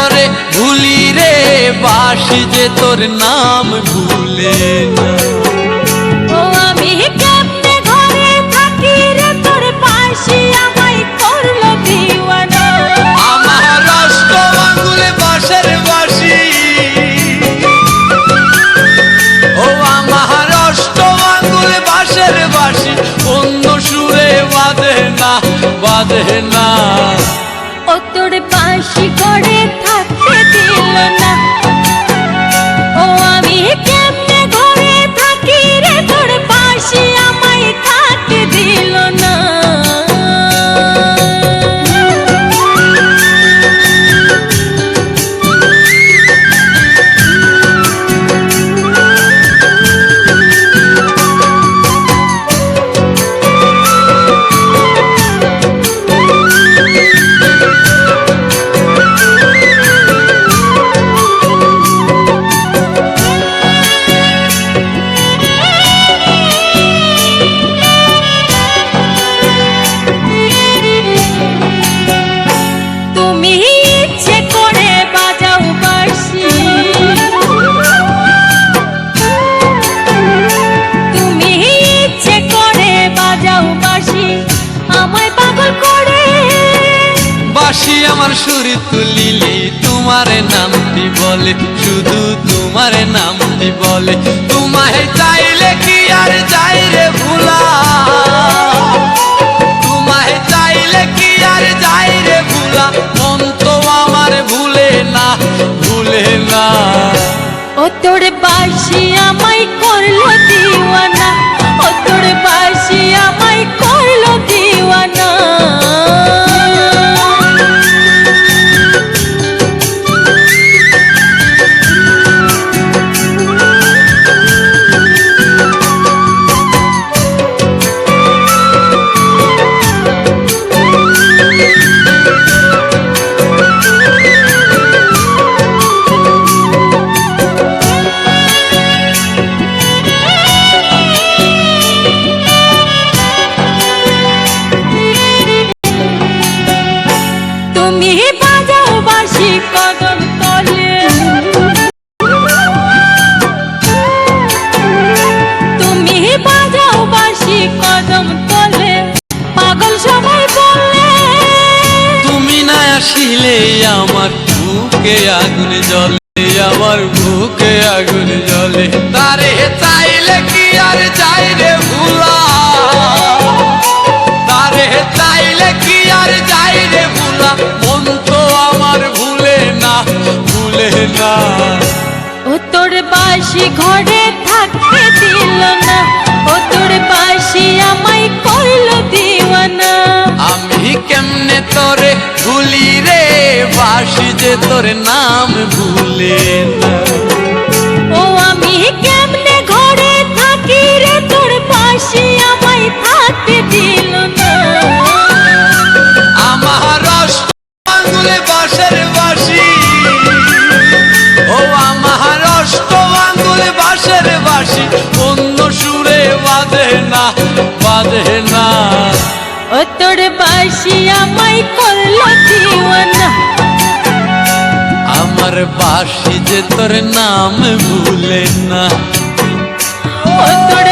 তোরে ভুলি রে বাসি যে তোর নাম ভুলে। না বাঁধে না বাঁধে না। ও তোর পাশে ঘরে থাকতে দিল না বাসি আমার সুরে তুলিলে, তোমার নামটি বলে, শুধু তোমার নামটি বলে। তোমায় চাইলে কি আর যাই রে ভুলা? তোমায় চাইলে কি আর যাই রে ভুলা? মন তো আমার ভুলে না ভুলে না। ও তোর তুমি বাজাও বাসি কদম তলে। আমার বুকে আগুন জ্বলে আমার বুকে আগুন জ্বলে তারে চাইলে কি মন তো আমার ভুলে না ভুলে না। ও তোর বাসি ঘরে থাকতে দিল না ও তোর বাসি আমায় করল দিওয়ানা। আমি কেমনে তোরে ভুলি রে বাসি যে তোর নাম ভুলে না। বাঁধে না বাঁধে না ও তোর বাসি আমায় করল দিওয়ানা আমার বাসি যে তোর নাম ভুলে না। ও তোর